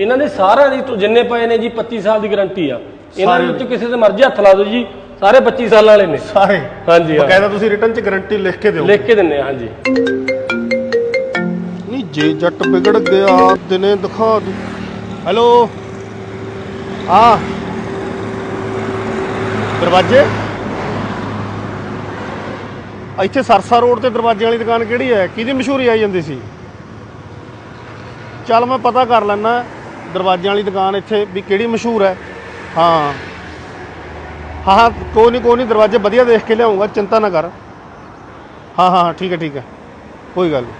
ਇਹਨਾਂ ਦੇ ਸਾਰਿਆਂ ਦੀ ਤੋਂ ਜਿੰਨੇ ਪਏ ਨੇ ਜੀ 25 ਸਾਲ ਦੀ ਗਾਰੰਟੀ ਆ। ਇਹਨਾਂ ਸਾਰੇ ਵਿੱਚੋਂ ਕਿਸੇ ਦੇ ਮਰਜ਼ੀ ਹੱਥ ਲਾ ਦਿਓ ਜੀ। ਸਾਰੇ 25 ਸਾਲ ਵਾਲੇ ਨੇ। ਸਾਰੇ। ਹਾਂਜੀ ਹਾਂ। ਬਕਾਇਦਾ ਤੁਸੀਂ ਰਿਟਰਨ 'ਚ ਗਾਰੰਟੀ ਲਿਖ ਕੇ ਦਿਓ ਲਿਖ ਕੇ ਦਿੰਨੇ ਆ ਹਾਂਜੀ। ਨਹੀਂ ਜੇ ਜੱਟ ਵਿਗੜ ਗਿਆ ਦਿਨੇ ਦਿਖਾ ਦੂ। ਹੈਲੋ ਆ। ਦਰਵਾਜ਼ੇ? ਇੱਥੇ ਸਰਸਾ ਰੋਡ ਤੇ ਦਰਵਾਜ਼ੇ ਵਾਲੀ ਦੁਕਾਨ ਕਿਹੜੀ ਹੈ? ਕਿਹਦੀ ਮਸ਼ਹੂਰੀ ਆਈ ਜਾਂਦੀ ਸੀ? ਚੱਲ ਮੈਂ ਪਤਾ ਕਰ ਲੈਣਾ ਦਰਵਾਜ਼ਿਆਂ ਵਾਲੀ ਦੁਕਾਨ ਇੱਥੇ ਵੀ ਕਿਹੜੀ ਮਸ਼ਹੂਰ ਹੈ? ਹਾਂ। ਹਾਂ ਹਾਂ ਕੋਈ ਨਹੀਂ ਕੋਈ ਨਹੀਂ ਦਰਵਾਜ਼ੇ ਵਧੀਆ ਦੇਖ ਕੇ ਲਿਆਉਂਗਾ ਚਿੰਤਾ ਨਾ ਕਰ। ਹਾਂ ਹਾਂ ਠੀਕ ਹੈ ਠੀਕ ਹੈ ਕੋਈ ਗੱਲ ਨਹੀਂ।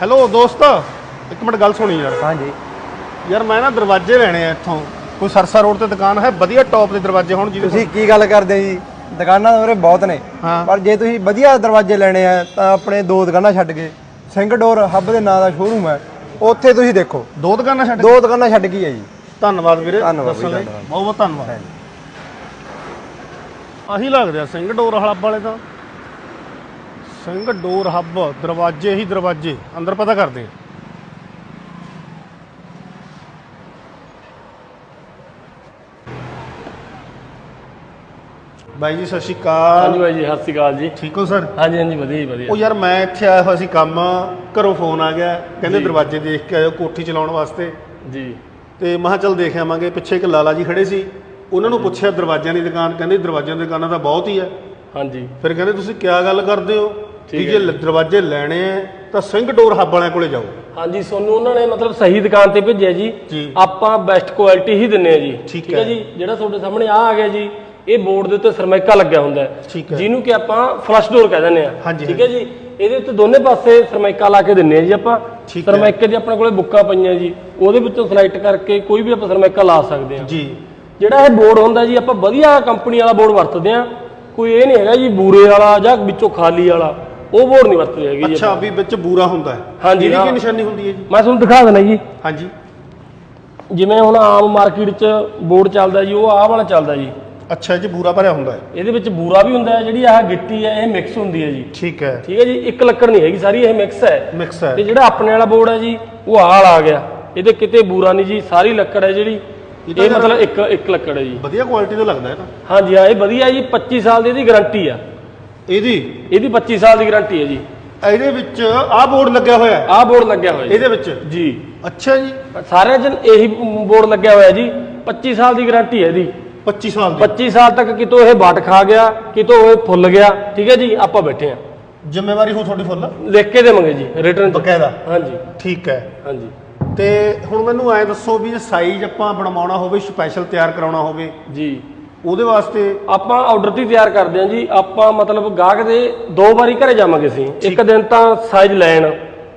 ਹੈਲੋ ਦੋਸਤ ਇੱਕ ਮਿੰਟ ਗੱਲ ਸੁਣੀ ਯਾਰ। ਹਾਂਜੀ। ਯਾਰ ਮੈਂ ਨਾ ਦਰਵਾਜ਼ੇ ਲੈਣੇ ਆ ਇੱਥੋਂ। ਕੋਈ ਸਰਸਾ ਰੋਡ ਤੇ ਦੁਕਾਨ ਹੈ ਵਧੀਆ ਟੌਪ ਦੇ ਦਰਵਾਜ਼ੇ ਹੋਣ ਜਿਹਦੇ ਤੁਸੀਂ ਕੀ ਗੱਲ ਕਰਦੇ ਜੀ? ਦੁਕਾਨਾਂ ਉਰੇ ਬਹੁਤ ਨੇ। ਹਾਂ। ਪਰ ਜੇ ਤੁਸੀਂ ਵਧੀਆ ਦਰਵਾਜ਼ੇ ਲੈਣੇ ਆ ਤਾਂ ਆਪਣੇ ਦੋ ਦੁਕਾਨਾਂ ਛੱਡ ਕੇ। ਸਿੰਘ ਡੋਰ ਹੱਬ ਦੇ ਨਾਂ ਦਾ ਸ਼ੋਰੂਮ ਹੈ। ਉੱਥੇ ਤੁਸੀਂ ਦੇਖੋ। ਦੋ ਦੁਕਾਨਾਂ ਛੱਡ ਦੋ ਦੁਕਾਨਾਂ ਛੱਡ ਕੇ ਹੀ ਜੀ। ਧੰਨਵਾਦ ਵੀਰੇ ਧੰਨਵਾਦ ਦੱਸਣ ਵੀਰੇ, ਲਈ। ਧੰਨਵਾਦ। ਬਹੁਤ ਬਹੁਤ ਧੰਨਵਾਦ। ਆਹੀ ਲੱਗਦੇ ਆ ਸਿੰਘ ਡੋਰ ਹੱਬ ਵਾਲੇ ਤਾਂ। ਸਿੰਘ ਡੋਰ ਹੱਬ ਦਰਵਾਜ਼ੇ ਹੀ ਦਰਵਾਜ਼ੇ ਅੰਦਰ ਪਤਾ ਕਰਦੇ ਆ। ਬਾਈ ਜੀ ਸਤਿ ਸ਼੍ਰੀ ਅਕਾਲ। ਹਾਂਜੀ ਬਾਈ ਜੀ ਸਤਿ ਸ਼੍ਰੀ ਅਕਾਲ ਜੀ। ਠੀਕ ਹੋ ਸਰ? ਹਾਂਜੀ ਹਾਂਜੀ ਵਧੀਆ ਜੀ ਵਧੀਆ। ਉਹ ਯਾਰ ਮੈਂ ਇੱਥੇ ਆਇਆ ਹੋਇਆ ਸੀ ਕੰਮ ਘਰੋਂ ਫੋਨ ਆ ਗਿਆ। ਕਹਿੰਦੇ ਦਰਵਾਜ਼ੇ ਦੇਖ ਕੇ ਆਇਓ ਕੋਠੀ ਚਲਾਉਣ ਵਾਸਤੇ। ਜੀ। ਤੇ ਮੈਂ ਕਿਹਾ ਚੱਲ ਦੇਖ ਆਵਾਂਗੇ। ਪਿੱਛੇ ਇੱਕ ਲਾਲਾ ਜੀ ਖੜੇ ਸੀ। ਉਹਨਾਂ ਨੂੰ ਪੁੱਛਿਆ ਦਰਵਾਜ਼ਿਆਂ ਦੀ ਦੁਕਾਨ? ਕਹਿੰਦੇ ਦਰਵਾਜ਼ਿਆਂ ਦੀ ਦੁਕਾਨਾਂ ਤਾਂ ਬਹੁਤ ਹੀ ਹੈ ਹਾਂਜੀ। ਫਿਰ ਕਹਿੰਦੇ ਤੁਸੀਂ ਕਿਆ ਗੱਲ ਕਰਦੇ ਹੋ? ਹੈ ਜੇ ਦਰਵਾਜ਼ੇ ਲੈਣੇ ਆ ਤਾਂ ਸਿੰਘ ਡੋਰ ਹੱਬ ਵਾਲਿਆਂ ਕੋਲੇ ਜਾਓ। ਹਾਂਜੀ ਸੋਨੂੰ ਉਹਨਾਂ ਨੇ ਮਤਲਬ ਸਹੀ ਦੁਕਾਨ ਤੇ ਭੇਜਿਆ ਜੀ। ਜੀ। ਆਪਾਂ ਬੈਸਟ ਕੁਆਲਿਟੀ ਹੀ ਦਿੰਨੇ ਆ ਜੀ। ਠੀਕ ਹੈ। ਜੀ? ਜਿਹੜਾ ਤੁਹਾਡੇ ਸਾਹਮਣੇ ਆ ਆ ਗਿਆ ਜੀ। ਇਹ ਬੋਰਡ ਦੇ ਉੱਤੇ ਸਰਮਾਈਕਾ ਲੱਗਿਆ ਹੁੰਦਾ ਹੈ। ਜਿਹਨੂੰ ਕਿ ਆਪਾਂ ਫਲਸ਼ ਡੋਰ ਕਹਿ ਦਿੰਦੇ ਆ ਠੀਕ ਹੈ ਜੀ? ਇਹਦੇ ਉੱਤੇ ਦੋਨੇ ਪਾਸੇ ਸਰਮਾਈਕਾ ਲਾ ਕੇ ਦਿੰਨੇ ਆ ਜੀ ਆਪਾਂ। ਸਰਮਾਈਕੇ ਦੀ ਆਪਣੇ ਕੋਲੇ ਬੁੱਕਾਂ ਪਈਆਂ ਜੀ। ਉਹਦੇ ਵਿੱਚੋਂ ਸਿਲੈਕਟ ਕਰਕੇ ਕੋਈ ਵੀ ਆਪਾਂ ਸਰਮਾਈਕਾ ਲਾ ਸਕਦੇ ਆ ਜੀ। ਜਿਹੜਾ ਇਹ ਬੋਰਡ ਹੁੰਦਾ ਜੀ ਆਪਾਂ ਵਧੀਆ ਕੰਪਨੀ ਵਾਲਾ ਬੋਰਡ ਵਰਤਦੇ ਆ ਕੋਈ ਇਹ ਨਹੀਂ ਹੈਗਾ ਜੀ ਬੂਰੇ ਵਾਲਾ ਜਾਂ ਵਿੱਚੋਂ ਖਾਲੀ ਵਾਲਾ। ਉਹ ਬੋਰਡ ਨਹੀਂ ਵਰਤਦੇ ਹੈਗੇ ਜੀ ਅੱਛਾ ਵੀ ਵਿੱਚ ਬੂਰਾ ਹੁੰਦਾ ਹੈ। ਹਾਂਜੀ, ਇਹਦੀ। ਕੀ ਨਿਸ਼ਾਨੀ ਹੁੰਦੀ ਹੈ ਜੀ? ਮੈਂ ਤੁਹਾਨੂੰ ਦਿਖਾ ਦਿੰਦਾ ਜੀ। ਹਾਂਜੀ। ਜਿਵੇਂ ਹੁਣ ਆਮ ਮਾਰਕੀਟ 'ਚ ਬੋਰਡ ਚੱਲਦਾ ਜੀ ਉਹ ਆਹ ਵਾਲਾ ਚੱਲਦਾ ਜੀ। ਅੱਛਾ 'ਚ ਬੂਰਾ ਭਰਿਆ ਹੁੰਦਾ ਹੈ। ਇਹਦੇ ਵਿੱਚ ਬੂਰਾ ਵੀ ਹੁੰਦਾ ਹੈ ਜਿਹੜੀ ਆਹ ਗਿੱਟੀ ਹੈ ਇਹ ਮਿਕਸ ਹੁੰਦੀ ਹੈ ਜੀ। ਠੀਕ ਹੈ। ਠੀਕ ਹੈ ਜੀ? ਇੱਕ ਲੱਕੜ ਨਹੀਂ ਹੈਗੀ ਸਾਰੀ ਇਹ ਮਿਕਸ ਹੈ। ਮਿਕਸ ਹੈ। ਤੇ ਜਿਹੜਾ ਆਪਣੇ ਵਾਲਾ ਬੋਰਡ ਹੈ ਜੀ ਉਹ ਆਹ ਵਾਲਾ ਆ ਗਿਆ। ਇਹਦੇ ਕਿਤੇ ਬੂਰਾ ਨਹੀਂ ਜੀ ਸਾਰੀ ਲੱਕੜ ਹੈ ਜਿਹੜੀ। ਇਹ ਮਤਲਬ ਇੱਕ ਇੱਕ ਲੱਕੜ ਹੈ ਜੀ। ਵਧੀਆ ਕੁਆਲਿਟੀ ਦਾ ਲੱਗਦਾ ਹੈ ਤਾਂ। ਹਾਂਜੀ ਹਾਂ ਇਹ ਵਧੀਆ ਜੀ 25 ਸਾਲ ਦੀ ਇਹਦੀ ਗਾਰੰਟੀ ਆ। ਇਹਦੀ? ਇਹਦੀ 25 ਸਾਲ ਦੀ ਗਾਰੰਟੀ ਹੈ ਜੀ। ਇਹਦੇ ਵਿੱਚ ਆਹ ਬੋਰਡ ਲੱਗਿਆ ਹੋਇਆ ਹੈ? ਆਹ ਬੋਰਡ ਲੱਗਿਆ ਹੋਇਆ ਜੀ। ਇਹਦੇ ਵਿੱਚ? ਜੀ। ਅੱਛਾ ਜੀ। ਸਾਰਿਆਂ 'ਚ ਇਹੀ ਬੋਰਡ ਲੱਗਿਆ ਹੋਇਆ ਜੀ 25 ਸਾਲ ਦੀ ਗਾਰੰਟੀ ਹੈ ਇਹਦੀ। 25 ਸਾਲ ਦੀ। 25 ਸਾਲ ਤੱਕ ਕਿਤੋਂ ਇਹ ਵੱਟ ਖਾ ਗਿਆ ਕਿਤੋਂ ਇਹ ਫੁੱਲ ਗਿਆ। ਠੀਕ ਹੈ ਜੀ ਆਪਾਂ ਬੈਠੇ ਆ ਜ਼ਿੰਮੇਵਾਰੀ ਹੋ ਤੁਹਾਡੀ ਫੁੱਲ? ਲਿਖ ਕੇ ਦੇਵਾਂਗੇ ਜੀ ਰਿਟਰਨ ਬਕਾਇਦਾ। ਹਾਂਜੀ। ਠੀਕ ਹੈ। ਹਾਂਜੀ। ਤੇ ਹੁਣ ਮੈਨੂੰ ਐ ਦੱਸੋ ਵੀ ਸਾਈਜ਼ ਆਪਾਂ ਬਣਵਾਉਣਾ ਹੋਵੇ ਸਪੈਸ਼ਲ ਤਿਆਰ ਕਰਾਉਣਾ ਹੋਵੇ ਜੀ। ਉਹਦੇ ਵਾਸਤੇ ਆਪਾਂ ਆਰਡਰ ਤੇ ਤਿਆਰ ਕਰਦੇ ਹਾਂ ਜੀ। ਆਪਾਂ ਮਤਲਬ ਗਾਹਕ ਦੇ ਦੋ ਵਾਰੀ ਘਰੇ ਜਾਵਾਂਗੇ ਅਸੀਂ। ਇੱਕ ਦਿਨ ਤਾਂ ਸਾਈਜ਼ ਲੈਣ।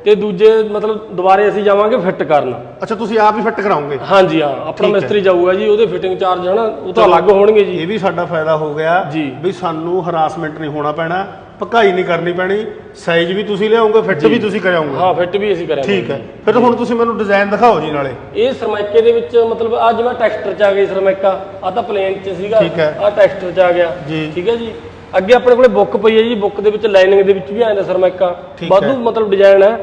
ਤੇ ਦੂਜੇ ਮਤਲਬ ਦੁਬਾਰੇ ਅਸੀਂ ਜਾਵਾਂਗੇ ਫਿੱਟ ਕਰਨ। ਅੱਛਾ ਤੁਸੀਂ ਆਪ ਹੀ ਫਿੱਟ ਕਰਾਓਗੇ? ਹਾਂਜੀ ਹਾਂ ਆਪਣਾ। ਮਿਸਤਰੀ ਜਾਊਗਾ ਜੀ ਉਹਦੇ ਫਿਟਿੰਗ ਚਾਰਜ ਹਨਾ ਉਹ ਤਾਂ ਅਲੱਗ ਹੋਣਗੇ ਜੀ। ਇਹ ਵੀ ਸਾਡਾ ਫਾਇਦਾ ਹੋ ਗਿਆ। ਵੀ ਸਾਨੂੰ ਹਰਾਸਮੈਂਟ ਨਹੀਂ ਹੋਣਾ ਪੈਣਾ ਪਕਾਈ ਨਹੀਂ ਕਰਨੀ ਪੈਣੀ ਸਾਈਜ਼ ਵੀ ਤੁਸੀਂ ਲਿਆਓਗੇ ਫਿੱਟ ਵੀ ਤੁਸੀਂ ਕਰਾਓਗੇ। ਹਾਂ ਫਿੱਟ ਵੀ ਅਸੀਂ ਕਰਾਂਗੇ। ਠੀਕ ਹੈ। ਫਿਰ ਹੁਣ ਤੁਸੀਂ ਮੈਨੂੰ ਡਿਜ਼ਾਈਨ ਦਿਖਾਓ ਜੀ ਨਾਲੇ। ਇਹ ਸਰਮਾਈਕੇ ਦੇ ਵਿੱਚ ਮਤਲਬ ਅੱਜ ਮੈਂ ਟੈਕਸਟਰ ਚ ਆ ਗਈ ਸਰਮਾਈਕਾ ਆ ਤਾਂ ਪਲੇਨ ਚ ਸੀਗਾ ਠੀਕ ਹੈ। ਆ ਟੈਕਸਟਰ ਚ ਆ ਗਿਆ। ਠੀਕ ਹੈ ਜੀ। ਅੱਗੇ ਆਪਣੇ ਕੋਲੇ ਬੁੱਕ ਪਈ ਹੈ ਜੀ ਬੁੱਕ ਦੇ ਵਿੱਚ ਲਾਈਨਿੰਗ ਦੇ ਵਿੱਚ ਵੀ ਆ ਜਾਂਦਾ ਸਰਮਾਈਕਾ ਠੀਕ ਵਾਧੂ। ਮਤਲਬ ਡਿਜ਼ਾਈਨ ਹੈ।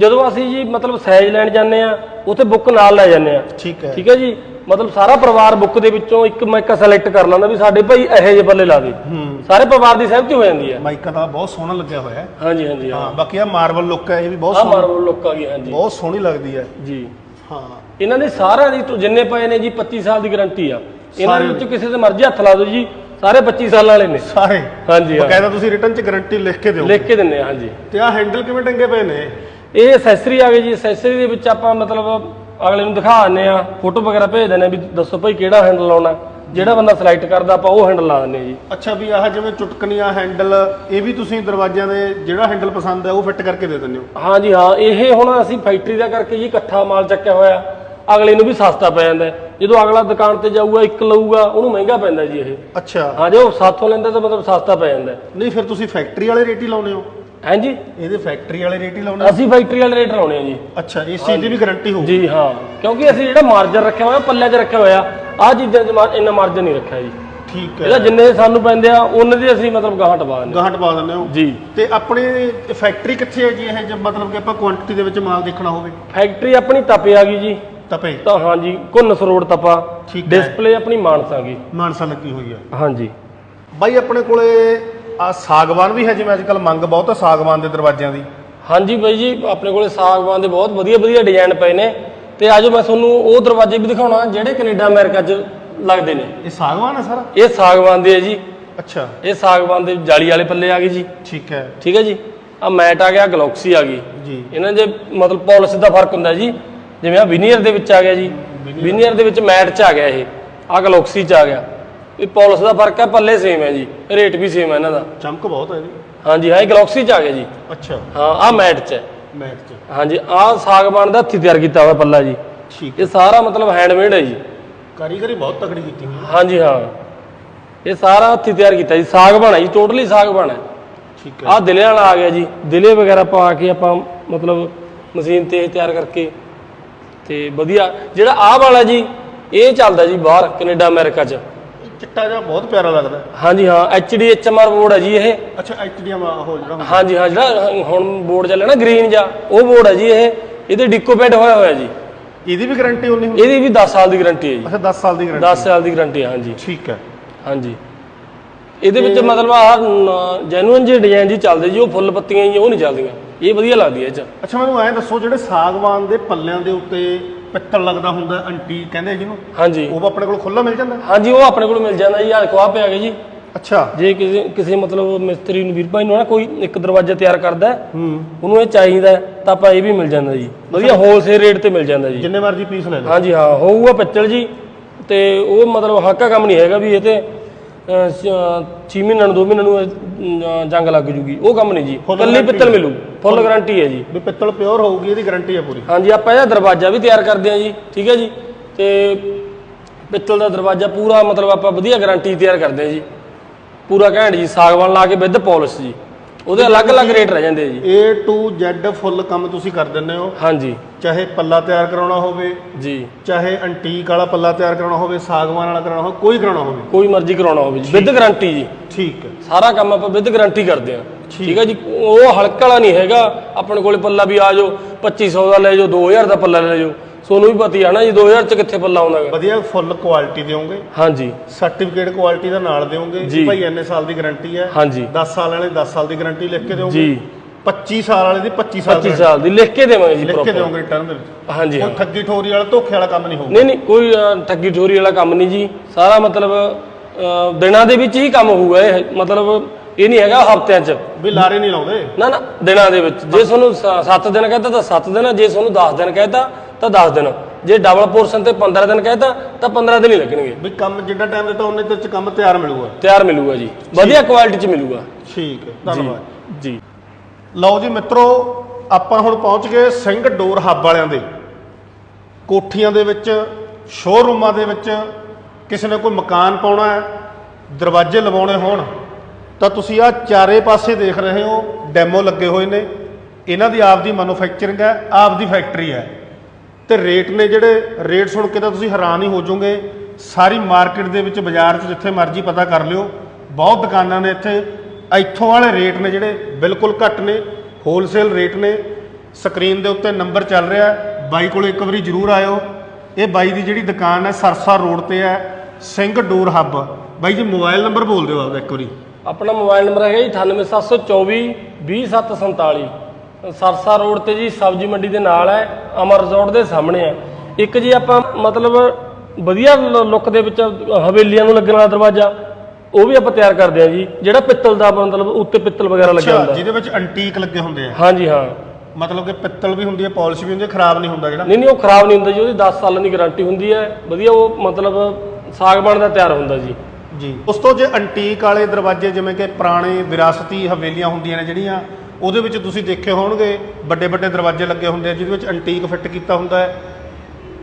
ਜਦੋਂ ਅਸੀਂ ਜੀ ਮਤਲਬ ਸਾਈਜ਼ ਲੈਣ ਜਾਂਦੇ ਆ ਉੱਥੇ ਬੁੱਕ ਨਾਲ ਲੈ ਜਾਂਦੇ ਆ ਠੀਕ ਹੈ। ਠੀਕ ਹੈ ਜੀ? ਮਤਲਬ ਸਾਰਾ ਪਰਿਵਾਰ ਬੁੱਕ ਦੇ ਵਿੱਚੋਂ ਇੱਕ ਮਾਈਕਾ ਸਿਲੈਕਟ ਕਰ ਲੈਂਦਾ ਵੀ ਸਾਡੇ ਭਾਈ ਇਹੋ ਜਿਹੇ ਬੱਲੇ ਲਾ ਦੇ। ਸਾਰੇ ਪਰਿਵਾਰ ਦੀ ਸਹਿਮਤੀ ਹੋ ਜਾਂਦੀ ਹੈ। ਮਾਈਕਾ ਦਾ ਬਹੁਤ ਸੋਹਣਾ ਲੱਗਿਆ ਹੋਇਆ ਹੈ। ਹਾਂਜੀ ਹਾਂਜੀ ਹਾਂ ਬਾਕੀ ਆ ਮਾਰਬਲ ਲੁੱਕ ਹੈ ਇਹ ਵੀ ਬਹੁਤ ਸੋਹਣੀ। ਮਾਰਬਲ ਲੁੱਕ ਆ ਗਈ ਹਾਂਜੀ। ਬਹੁਤ ਸੋਹਣੀ ਲੱਗਦੀ ਹੈ। ਜੀ। ਹਾਂ। ਇਹਨਾਂ ਦੇ ਸਾਰਿਆਂ ਦੀ ਤੋਂ ਜਿੰਨੇ ਪਏ ਨੇ ਜੀ 25 ਸਾਲ ਦੀ ਗਾਰੰਟੀ ਆ। ਇਹਨਾਂ ਸਾਰੇ ਵਿੱਚ ਕਿਸੇ ਦੇ ਮਰਜ਼ੀ ਹੱਥ ਲਾ ਦਿਓ ਜੀ ਸਾਰੇ 25 ਸਾਲ ਵਾਲੇ ਨੇ। ਸਾਰੇ। ਹਾਂਜੀ ਹਾਂ। ਬਕਾਇਦਾ ਤੁਸੀਂ ਰਿਟਰਨ ਚ ਗਾਰੰਟੀ ਲਿਖ ਕੇ ਦਿਓ। ਲਿਖ ਕੇ ਦਿੰਨੇ ਆ ਹਾਂਜੀ। ਤੇ ਆ ਹੈਂਡਲ ਕਿਵੇਂ ਟੰਗੇ ਪਏ ਨੇ? ਇਹ ਐਕਸੈਸਰੀ ਆ ਗਈ ਜੀ ਐਕਸੈਸਰੀ ਦੇ ਵਿੱਚ ਆਪਾਂ ਮਤਲਬ ਅਗਲੇ ਨੂੰ ਦਿਖਾ ਦਿੰਨੇ ਆ ਫੋਟੋ ਵਗੈਰਾ ਭੇਜ ਦਿੰਨੇ ਆ ਵੀ ਦੱਸੋ ਭਾਈ ਕਿਹੜਾ ਹੈਂਡਲ ਲਾਉਣਾ ਜਿਹੜਾ ਬੰਦਾ ਸਿਲੈਕਟ ਕਰਦਾ ਆਪਾਂ ਉਹ ਹੈਂਡਲ ਲਾ ਦਿੰਨੇ ਆ ਜੀ। ਅੱਛਾ ਵੀ ਆਹ ਜਿਵੇਂ ਚੁਟਕਣੀਆਂ ਹੈਂਡਲ ਇਹ ਵੀ ਤੁਸੀਂ ਦਰਵਾਜ਼ਿਆਂ ਦੇ ਜਿਹੜਾ ਹੈਂਡਲ ਪਸੰਦ ਹੈ ਉਹ ਫਿੱਟ ਕਰਕੇ ਦੇ ਦਿੰਦੇ ਹੋ? ਹਾਂਜੀ ਹਾਂ ਇਹ ਹੁਣ ਅਸੀਂ ਫੈਕਟਰੀ ਦਾ ਕਰਕੇ ਜੀ ਇਕੱਠਾ ਮਾਲ ਚੱਕਿਆ ਹੋਇਆ। ਅਗਲੇ ਨੂੰ ਵੀ ਸਸਤਾ ਪੈ ਜਾਂਦਾ ਹੈ। ਜਦੋਂ ਅਗਲਾ ਦੁਕਾਨ ਤੇ ਜਾਊਗਾ ਇੱਕ ਲਊਗਾ ਉਹਨੂੰ ਮਹਿੰਗਾ ਪੈਂਦਾ ਜੀ ਇਹ। ਅੱਛਾ। ਹਾਂ ਜੇ ਉਹ ਸਾਥੋਂ ਲੈਂਦਾ ਤਾਂ ਮਤਲਬ ਸਸਤਾ ਪੈ ਜਾਂਦਾ ਹੈ। ਨਹੀਂ ਫਿਰ ਤੁਸੀਂ ਫੈਕਟਰੀ ਵਾਲੇ ਰੇਟ ਹੀ ਲਾਉਨੇ ਹੋ? ਹਾਂਜੀ। ਇਹਦੇ ਫੈਕਟਰੀ ਵਾਲੇ ਰੇਟ ਹੀ ਲਾਉਨੇ ਹੋ ਅਸੀਂ ਫੈਕਟਰੀ ਵਾਲੇ ਰੇਟ ਲਾਉਣੇ ਆ ਜੀ। ਅੱਛਾ ਇਸ ਚੀਜ਼ ਦੀ ਵੀ ਗਾਰੰਟੀ ਹੋਊ ਜੀ ਹਾਂ। ਕਿਉਂਕਿ ਅਸੀਂ ਜਿਹੜਾ ਮਾਰਜਨ ਰੱਖਿਆ ਹੋਇਆ ਪੱਲੇ 'ਚ ਰੱਖਿਆ ਹੋਇਆ ਆ ਚੀਜ਼ਾਂ 'ਚ ਮਾਰ- ਇੰਨਾ ਮਾਰਜਨ ਨਹੀਂ ਰੱਖਿਆ ਜੀ। ਠੀਕ ਇਹਦਾ ਹੈ। ਜਿੰਨੇ ਸਾਨੂੰ ਪੈਂਦੇ ਆ ਉਹਨੇ ਦੀ ਅਸੀਂ ਮਤਲਬ ਗਾਹਾਂ ਟਪਾ ਦਿੰਦੇ ਗਾਹਟ ਪਾ ਦਿੰਦੇ ਹੋ? ਜੀ। ਤੇ ਆਪਣੀ ਫੈਕਟਰੀ ਕਿੱਥੇ ਹੈ ਜੀ ਇਹ ਜੇ ਮਤਲਬ ਕਿ ਆਪਾਂ ਕੁਆਂਟੀਟੀ ਦੇ ਵਿੱਚ ਮਾਲ ਦੇਖਣਾ ਹੋਵੇ? ਫੈਕਟਰੀ ਆਪਣੀ ਤਪੇ ਆ ਗਈ ਜੀ। ਤਪੇ? ਤਾਂ ਹਾਂਜੀ ਘੁੰਨਸ ਰੋਡ ਤਪਾ। ਠੀਕ ਹੈ। ਡਿਸਪਲੇ ਆਪਣੀ ਮਾਨਸਾ ਗਈ। ਮਾਨਸਾ ਲੱਗੀ ਹੋਈ ਹੈ। ਹਾਂਜੀ। ਬਾਈ ਆਪਣੇ ਕੋਲੇ ਆ ਸਾਗਵਾਨ ਵੀ ਹੈ ਜਿਵੇਂ ਅੱਜ ਕੱਲ ਮੰਗ ਬਹੁਤ ਹੈ ਸਾਗਵਾਨ ਦੇ ਦਰਵਾਜ਼ਿਆਂ ਦੀ। ਹਾਂਜੀ ਬਾਈ ਜੀ ਆਪਣੇ ਕੋਲੇ ਸਾਗਵਾਨ ਦੇ ਬਹੁਤ ਵਧੀਆ ਵਧੀਆ ਡਿਜ਼ਾਈਨ ਪਏ ਨੇ। ਤੇ ਆਜੋ ਮੈਂ ਤੁਹਾਨੂੰ ਉਹ ਦਰਵਾਜ਼ੇ ਵੀ ਦਿਖਾਉਣਾ ਜਿਹੜੇ ਕੈਨੇਡਾ ਅਮਰੀਕਾ 'ਚ ਲੱਗਦੇ ਨੇ। ਇਹ ਸਾਗਵਾਨ ਹੈ ਸਾਰਾ? ਇਹ ਸਾਗਵਾਨ ਦੇ ਹੈ ਜੀ। ਅੱਛਾ। ਇਹ ਸਾਗਵਾਨ ਦੇ ਜਾਲੀ ਵਾਲੇ ਪੱਲੇ ਆ ਗਏ ਜੀ। ਠੀਕ ਹੈ। ਠੀਕ ਹੈ ਜੀ? ਆ ਮੈਟ ਆ ਗਿਆ ਗਲੌਕਸੀ ਆ ਗਈ। ਜੀ। ਇਹਨਾਂ ਦੇ ਮਤਲਬ ਪਾਲਿਸ਼ ਦਾ ਫ਼ਰਕ ਹੁੰਦਾ ਜੀ। ਜਿਵੇਂ ਆ ਵਿਨੀਅਰ ਦੇ ਵਿੱਚ ਆ ਗਿਆ ਜੀ। ਵਿਨੀਅਰ ਦੇ ਵਿੱਚ ਮੈਟ 'ਚ ਆ ਗਿਆ ਇਹ। ਆ ਗਲੌਕਸੀ 'ਚ ਆ ਗਿਆ। ਇਹ ਪਾਲਿਸ਼ ਦਾ ਫ਼ਰਕ ਹੈ ਪੱਲੇ ਸੇਮ ਹੈ ਜੀ। ਰੇਟ ਵੀ ਸੇਮ ਹੈ ਇਹਨਾਂ ਦਾ। ਚਮਕ ਬਹੁਤ ਹੈ ਇਹਦੀ ਹਾਂਜੀ ਹਾਂ ਇਹ ਗਲੌਕਸੀ 'ਚ ਆ ਗਿਆ ਜੀ। ਅੱਛਾ। ਹਾਂ ਆ ਮੈਟ 'ਚ ਹੈ। ਮੈਟ ਚ। ਹਾਂਜੀ ਆਹ ਸਾਗਵਾਨ ਦਾ ਹੱਥੀ ਤਿਆਰ ਕੀਤਾ ਹੋਇਆ ਪੱਲਾ ਜੀ। ਠੀਕ ਇਹ ਸਾਰਾ ਮਤਲਬ ਹੈਂਡਮੇਡ ਹੈ ਜੀ। ਕਾਰੀਗਰੀ ਬਹੁਤ ਤਕੜੀ ਕੀਤੀ ਹੋਈ ਹੈ। ਹਾਂਜੀ ਹਾਂ। ਇਹ ਸਾਰਾ ਹੱਥੀ ਤਿਆਰ ਕੀਤਾ ਜੀ। ਸਾਗਵਾਨ ਹੈ ਜੀ ਟੋਟਲੀ ਸਾਗਵਾਨ ਹੈ ਠੀਕ ਹੈ। ਆਹ ਦਿਲੇ ਵਾਲਾ ਆ ਗਿਆ ਜੀ। ਦਿਲੇ ਵਗੈਰਾ ਪਾ ਕੇ ਆਪਾਂ ਮਤਲਬ ਮਸ਼ੀਨ ਤੇ ਤਿਆਰ ਕਰਕੇ ਤੇ ਵਧੀਆ। ਜਿਹੜਾ ਆਹ ਵਾਲਾ ਜੀ ਇਹ ਚੱਲਦਾ ਜੀ ਬਾਹਰ ਕੈਨੇਡਾ ਅਮਰੀਕਾ 'ਚ। ਚਿੱਟਾ ਜਿਹਾ ਬਹੁਤ ਪਿਆਰਾ ਲੱਗਦਾ। ਹੈ। ਹਾਂਜੀ ਹਾਂ ਐਚਡੀ ਐਚਐਮਆਰ ਬੋਰਡ ਹੈ ਜੀ ਇਹ। ਅੱਛਾ ਐਚਡੀਐਮ ਉਹ ਜਿਹੜਾ ਹੁੰਦਾ। ਹਾਂਜੀ ਹਾਂ ਜਿਹੜਾ ਹੁਣ ਬੋਰਡ ਚੱਲਿਆ ਨਾ ਗ੍ਰੀਨ ਜਾਂ ਉਹ ਬੋਰਡ ਹੈ ਜੀ ਇਹ। ਇਹਦੇ ਡਿਕੋ ਪੈਡ ਹੋਇਆ ਹੋਇਆ ਜੀ। ਇਹਦੀ ਵੀ ਗਾਰੰਟੀ ਉਨੀ ਹੁੰਦੀ? ਇਹਦੀ ਵੀ 10 ਸਾਲ ਦੀ ਗਾਰੰਟੀ ਹੈ ਜੀ। ਅੱਛਾ 10 ਸਾਲ ਦੀ ਗਾਰੰਟੀ 10 ਸਾਲ ਦੀ ਗਾਰੰਟੀ ਹੈ ਹਾਂਜੀ। ਠੀਕ ਹੈ। ਹਾਂਜੀ। ਇਹਦੇ ਵਿੱਚ ਮਤਲਬ ਆਹ ਜੈਨੂਇਨ ਜਿਹੇ ਡਿਜ਼ਾਈਨ ਜੀ ਚੱਲਦੇ ਜੀ ਉਹ ਫੁੱਲ ਪੱਤੀਆਂ ਜੀ ਉਹ ਨਹੀਂ ਚੱਲਦੀਆਂ। ਇਹ ਵਧੀਆ ਲੱਗਦੀ ਹੈ ਇਹ ਚ। ਅੱਛਾ ਮੈਨੂੰ ਐਂ ਦੱਸੋ ਜਿਹੜੇ ਸਾਗਵਾਨ ਦੇ ਪੱਲਿਆਂ ਦੇ ਉੱਤੇ ਪਿੱਤਲ ਲੱਗਦਾ ਹੁੰਦਾ ਅੰਟੀ ਕਹਿੰਦੇ ਜਿਹਨੂੰ। ਹਾਂਜੀ। ਉਹ ਆਪਣੇ ਕੋਲ ਖੁੱਲਾ ਮਿਲ ਜਾਂਦਾ? ਹਾਂਜੀ ਉਹ ਆਪਣੇ ਕੋਲ ਮਿਲ ਜਾਂਦਾ ਜੀ ਆ ਪਿਆ ਗਿਆ ਜੀ। ਅੱਛਾ। ਜੇ ਕਿਸੇ ਕਿਸੇ ਮਤਲਬ ਮਿਸਤਰੀ ਨੂੰ ਵੀਰ ਭਾਈ ਨੂੰ ਨਾ ਕੋਈ ਇੱਕ ਦਰਵਾਜ਼ਾ ਤਿਆਰ ਕਰਦਾ ਹੈ, ਹੂੰ। ਉਹਨੂੰ ਇਹ ਚਾਹੀਦਾ ਹੈ, ਤਾਂ ਆਪਾਂ ਇਹ ਵੀ ਮਿਲ ਜਾਂਦਾ ਜੀ। ਵਧੀਆ ਹੋਲਸੇਲ ਰੇਟ ਤੇ ਮਿਲ ਜਾਂਦਾ ਜੀ। ਜਿੰਨੇ ਮਰਜ਼ੀ ਪੀਸ ਲੈ ਲਓ। ਹਾਂਜੀ ਹਾਂ ਹੋਊਗਾ ਪਿੱਤਲ ਜੀ ਤੇ ਉਹ ਮਤਲਬ ਹਲਕਾ ਕੰਮ ਨਹੀਂ ਹੈਗਾ ਵੀ ਇਹ ਤੇ 6 ਮਹੀਨਿਆਂ ਨੂੰ 2 ਮਹੀਨਿਆਂ ਨੂੰ ਜੰਗ ਲੱਗ ਜੂਗੀ। ਉਹ ਕੰਮ ਨਹੀਂ ਜੀ। Full ਕੱਲੀ guarantee ਪਿੱਤਲ ਹੈ। ਮਿਲੂ। ਫੁੱਲ ਗਾਰੰਟੀ ਹੈ ਜੀ। ਵੀ ਪਿੱਤਲ ਪਿਓਰ ਹੋਊਗੀ ਇਹਦੀ ਗਾਰੰਟੀ ਹੈ ਪੂਰੀ। ਹਾਂਜੀ ਆਪਾਂ ਇਹਦਾ ਦਰਵਾਜ਼ਾ ਵੀ ਤਿਆਰ ਕਰਦੇ ਹਾਂ ਜੀ। ਠੀਕ ਹੈ ਜੀ? ਤੇ ਪਿੱਤਲ ਦਾ ਦਰਵਾਜ਼ਾ ਪੂਰਾ ਮਤਲਬ ਆਪਾਂ ਵਧੀਆ ਗਾਰੰਟੀ ਤਿਆਰ ਕਰਦੇ ਹਾਂ ਜੀ। ਪੂਰਾ ਘੈਂਟ ਜੀ ਸਾਗਵਾਨ ਲਾ ਕੇ ਵਿਦ ਪਾਲਿਸ਼ ਜੀ ਉਹਦੇ ਅਲੱਗ-ਅਲੱਗ ਰੇਟ ਰਹਿ ਜਾਂਦੇ ਆ ਜੀ। A to Z ਫੁੱਲ ਕੰਮ ਤੁਸੀਂ ਕਰ ਦਿੰਦੇ ਹੋ। ਹਾਂਜੀ। ਚਾਹੇ ਪੱਲਾ ਤਿਆਰ ਕਰਾਉਣਾ ਹੋਵੇ ਜੀ। ਚਾਹੇ ਅੰਟੀਕ ਵਾਲਾ ਪੱਲਾ ਤਿਆਰ ਕਰਾਉਣਾ ਹੋਵੇ ਸਾਗਵਾਨ ਵਾਲਾ ਕਰਾਉਣਾ ਹੋਵੇ ਕੋਈ ਕਰਾਉਣਾ ਹੋਵੇ। ਕੋਈ ਮਰਜ਼ੀ ਕਰਾਉਣਾ ਹੋਵੇ ਜੀ। ਵਿਦ ਗਾਰੰਟੀ ਜੀ। ਠੀਕ ਹੈ। ਸਾਰਾ ਕੰਮ ਆਪਾਂ ਵਿਦ ਗਾਰੰਟੀ ਕਰਦੇ ਹਾਂ। ਠੀਕ। ਹੈ ਜੀ। ਉਹ ਹਲਕਾ ਵਾਲਾ ਨਹੀਂ ਹੈਗਾ। ਆਪਣੇ ਕੋਲੇ ਪੱਲਾ ਵੀ ਆ ਜਾਓ 2500 ਦਾ ਲੈ ਜਾਓ 2000 ਦਾ ਪੱਲਾ ਲੈ ਜਾਓ। ਸੋਨੂੰ ਵੀ ਪਤੀ ਆ ਨਾ ਜੀ 2000 ਚ ਕਿੱਥੇ ਪੱਲਾ ਆਉਂਦਾ ਹੈਗਾ ਵਧੀਆ ਫੁੱਲ ਕੁਆਲਿਟੀ ਦਿਓਗੇ। ਹਾਂਜੀ। ਸਰਟੀਫਿਕੇਟ ਕੁਆਲਿਟੀ ਦਾ ਨਾਲ ਦਿਓਗੇ। ਜੀ। ਭਾਈ ਇੰਨੇ ਸਾਲ ਦੀ ਗਾਰੰਟੀ ਹੈ। ਹਾਂਜੀ। 10 ਸਾਲ ਵਾਲੇ 10 ਸਾਲ ਦੀ ਗਾਰੰਟੀ ਲਿਖ ਕੇ ਦਿਓਗੇ। ਜੀ। 25 ਸਾਲ ਵਾਲੇ ਦੀ 25 ਸਾਲ 25 ਸਾਲ ਦੀ ਲਿਖ ਕੇ ਦੇਵਾਂਗੇ ਜੀ ਲਿਖ ਕੇ। ਦਿਓਗੇ ਰਿਟਰਨ ਦੇ ਵਿੱਚ। ਹਾਂਜੀ ਹਾਂ। ਕੋਈ ਠੱਗੀ ਠੋਰੀ ਵਾਲਾ ਧੋਖੇ ਵਾਲਾ ਕੰਮ ਨਹੀਂ ਹੋਊਗਾ। ਨਹੀਂ ਨਹੀਂ ਕੋਈ ਅ, ਠੱਗੀ ਠੋਰੀ ਵਾਲਾ ਕੰਮ ਨਹੀਂ ਜੀ। ਸਾਰਾ ਮਤਲਬ ਅ, ਦਿਨਾਂ ਦੇ ਵਿੱਚ ਹੀ ਕੰਮ ਹੋਊਗਾ ਇਹ। ਮਤਲਬ ਇਹ ਨਹੀਂ ਹੈਗਾ ਹਫ਼ਤਿਆਂ 'ਚ। ਵੀ ਲਾਰੇ ਨਹੀਂ ਲਾਉਂਦੇ। ਨਾ ਨਾ ਦਿਨਾਂ ਦੇ ਵਿੱਚ। ਜੇ ਤੁਹਾਨੂੰ 7 ਦਿਨ ਕਹਿੰਦਾ ਤਾਂ 7 ਦਿਨ ਜੇ ਤੁਹਾਨੂੰ 10 ਦਿਨ ਕਹਿੰਦਾ ਤਾਂ 10 ਦਿਨ। ਜੇ ਡਬਲ ਪੋਰਸ਼ਨ ਤੇ 15 ਦਿਨ ਕਹਿੰਦਾ ਤਾਂ 15 ਦਿਨ ਹੀ ਲੱਗਣਗੇ। ਵੀ ਕੰਮ ਜਿੰਨਾ ਟਾਈਮ ਦਿੱਤਾ ਉਹਨੇ ਤੇ ਚ ਕੰਮ ਤਿਆਰ ਮਿਲੂਗਾ। ਤਿਆਰ ਮਿਲੂਗਾ ਜੀ। ਵਧੀਆ ਕੁਆਲਿਟੀ 'ਚ ਮਿਲੂਗਾ। ਠੀਕ ਹੈ ਧੰਨਵਾਦ। ਜੀ ਲਓ ਜੀ ਮਿੱਤਰੋ ਆਪਾਂ ਹੁਣ ਪਹੁੰਚ ਗਏ ਸਿੰਘ ਡੋਰ ਹੱਬ ਵਾਲਿਆਂ ਦੇ। ਕੋਠੀਆਂ ਦੇ ਵਿੱਚ ਸ਼ੋਰੂਮਾਂ ਦੇ ਵਿੱਚ ਕਿਸੇ ਨੇ ਕੋਈ ਮਕਾਨ ਪਾਉਣਾ ਹੈ ਦਰਵਾਜ਼ੇ ਲਵਾਉਣੇ ਹੋਣ ਤਾਂ ਤੁਸੀਂ ਆ ਚਾਰੇ ਪਾਸੇ ਦੇਖ ਰਹੇ ਹੋ ਡੈਮੋ ਲੱਗੇ ਹੋਏ ਨੇ। ਇਹਨਾਂ ਦੀ ਆਪਦੀ ਮੈਨੂਫੈਕਚਰਿੰਗ ਹੈ ਆਪਦੀ ਫੈਕਟਰੀ ਹੈ। ਤੇ ਰੇਟ ਨੇ ਜਿਹੜੇ ਰੇਟ ਸੁਣ ਕੇ ਤਾਂ ਤੁਸੀਂ ਹੈਰਾਨ ਹੀ ਹੋ ਜਾਓਗੇ। ਸਾਰੀ ਮਾਰਕੀਟ ਦੇ ਵਿੱਚ ਬਾਜ਼ਾਰ 'ਚ ਜਿੱਥੇ ਮਰਜ਼ੀ ਪਤਾ ਕਰ ਲਿਓ, ਬਹੁਤ ਦੁਕਾਨਾਂ ਨੇ ਇੱਥੇ। ਇੱਥੋਂ ਵਾਲੇ ਰੇਟ ਨੇ ਜਿਹੜੇ ਬਿਲਕੁਲ ਘੱਟ ਨੇ ਹੋਲਸੇਲ ਰੇਟ ਨੇ। ਸਕਰੀਨ ਦੇ ਉੱਤੇ ਨੰਬਰ ਚੱਲ ਰਿਹਾ ਬਾਈ ਕੋਲ ਇੱਕ ਵਾਰੀ ਜ਼ਰੂਰ ਆਇਓ। ਇਹ ਬਾਈ ਦੀ ਜਿਹੜੀ ਦੁਕਾਨ ਹੈ, ਸਰਸਾ ਰੋਡ ਤੇ ਹੈ, ਸਿੰਘ ਡੋਰ ਹੱਬ। ਬਾਈ ਜੀ, ਮੋਬਾਈਲ ਨੰਬਰ ਬੋਲ ਦਿਓ ਆਪਦਾ ਇੱਕ ਵਾਰੀ। ਆਪਣਾ ਮੋਬਾਈਲ ਨੰਬਰ ਹੈਗਾ ਜੀ 98724 20747 ਸਰਸਾ ਰੋਡ ਤੇ ਜੀ ਸਬਜ਼ੀ ਮੰਡੀ ਦੇ ਨਾਲ ਹੈ ਅਮਰ ਰਿਜ਼ੋਰਟ ਦੇ ਸਾਹਮਣੇ ਹੈ। ਇੱਕ ਜੀ ਆਪਾਂ ਮਤਲਬ ਵਧੀਆ ਲੁੱਕ ਦੇ ਵਿੱਚ ਹਵੇਲੀਆਂ ਨੂੰ ਲੱਗਣ ਵਾਲਾ ਦਰਵਾਜ਼ਾ ਉਹ ਵੀ ਆਪਾਂ ਤਿਆਰ ਕਰਦੇ ਹਾਂ ਜੀ ਜਿਹੜਾ ਪਿੱਤਲ ਦਾ ਮਤਲਬ ਉੱਤੇ ਪਿੱਤਲ ਵਗੈਰਾ ਲੱਗਿਆ ਹੁੰਦਾ। ਜਿਹਦੇ ਵਿੱਚ ਐਂਟੀਕ ਲੱਗੇ ਹੁੰਦੇ ਆ। ਹਾਂਜੀ ਹਾਂ। ਮਤਲਬ ਕਿ ਪਿੱਤਲ ਵੀ ਹੁੰਦੀ ਹੈ ਪਾਲਿਸ਼ ਵੀ ਹੁੰਦੀ ਹੈ ਖਰਾਬ ਨਹੀਂ ਹੁੰਦਾ ਜਿਹੜਾ। ਨਹੀਂ ਨਹੀਂ ਉਹ ਖਰਾਬ ਨਹੀਂ ਹੁੰਦਾ ਜੀ ਉਹਦੀ 10 ਸਾਲਾਂ ਦੀ ਗਾਰੰਟੀ ਹੁੰਦੀ ਹੈ। ਵਧੀਆ ਉਹ ਮਤਲਬ ਸਾਗਬਾਨ ਦਾ ਤਿਆਰ ਹੁੰਦਾ ਜੀ। ਜੀ। ਉਸ ਤੋਂ ਜੇ ਐਂਟੀਕ ਵਾਲੇ ਦਰਵਾਜ਼ੇ ਜਿਵੇਂ ਕਿ ਪੁਰਾਣੇ ਵਿਰਾਸਤੀ ਹਵੇਲੀਆਂ ਹੁੰਦੀਆਂ ਨੇ ਜਿਹੜੀਆਂ ਉਹਦੇ ਵਿੱਚ ਤੁਸੀਂ ਦੇਖੇ ਹੋਣਗੇ ਵੱਡੇ ਵੱਡੇ ਦਰਵਾਜ਼ੇ ਲੱਗੇ ਹੁੰਦੇ ਆ, ਜਿਹਦੇ ਵਿੱਚ ਐਂਟੀਕ ਫਿੱਟ ਕੀਤਾ ਹੁੰਦਾ ਹੈ।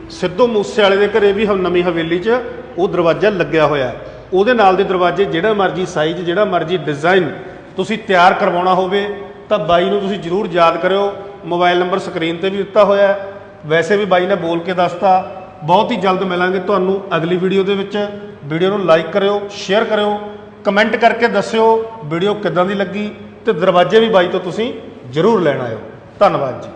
ਸਿੱਧੂ ਮੂਸੇ ਵਾਲੇ ਦੇ ਘਰੇ ਵੀ ਹ- ਨਵੀਂ ਹਵੇਲੀ 'ਚ ਉਹ ਦਰਵਾਜ਼ਾ ਲੱਗਿਆ ਹੋਇਆ ਉਹਦੇ ਨਾਲ ਦੇ ਦਰਵਾਜ਼ੇ ਜਿਹੜਾ ਮਰਜ਼ੀ ਸਾਈਜ਼ ਜਿਹੜਾ ਮਰਜ਼ੀ ਡਿਜ਼ਾਈਨ ਤੁਸੀਂ ਤਿਆਰ ਕਰਵਾਉਣਾ ਹੋਵੇ, ਤਾਂ ਬਾਈ ਨੂੰ ਤੁਸੀਂ ਜਰੂਰ ਯਾਦ ਕਰਿਓ। ਮੋਬਾਈਲ ਨੰਬਰ ਸਕਰੀਨ ਤੇ ਵੀ ਦਿੱਤਾ ਹੋਇਆ ਹੈ। ਵੈਸੇ ਵੀ ਬਾਈ ਨੇ ਬੋਲ ਕੇ ਦੱਸਤਾ, ਬਹੁਤ ਹੀ ਜਲਦ ਮਿਲਾਂਗੇ ਤੁਹਾਨੂੰ ਅਗਲੀ ਵੀਡੀਓ ਦੇ ਵਿੱਚ। ਵੀਡੀਓ ਨੂੰ ਲਾਈਕ ਕਰਿਓ ਸ਼ੇਅਰ ਕਰਿਓ ਕਮੈਂਟ ਕਰਕੇ ਦੱਸਿਓ, ਵੀਡੀਓ ਕਿੱਦਾਂ ਦੀ ਲੱਗੀ। ਤੇ ਦਰਵਾਜ਼ੇ ਵੀ ਬਾਈ ਤੋਂ ਤੁਸੀਂ ਜ਼ਰੂਰ ਲੈਣ ਆਇਓ। ਧੰਨਵਾਦ ਜੀ।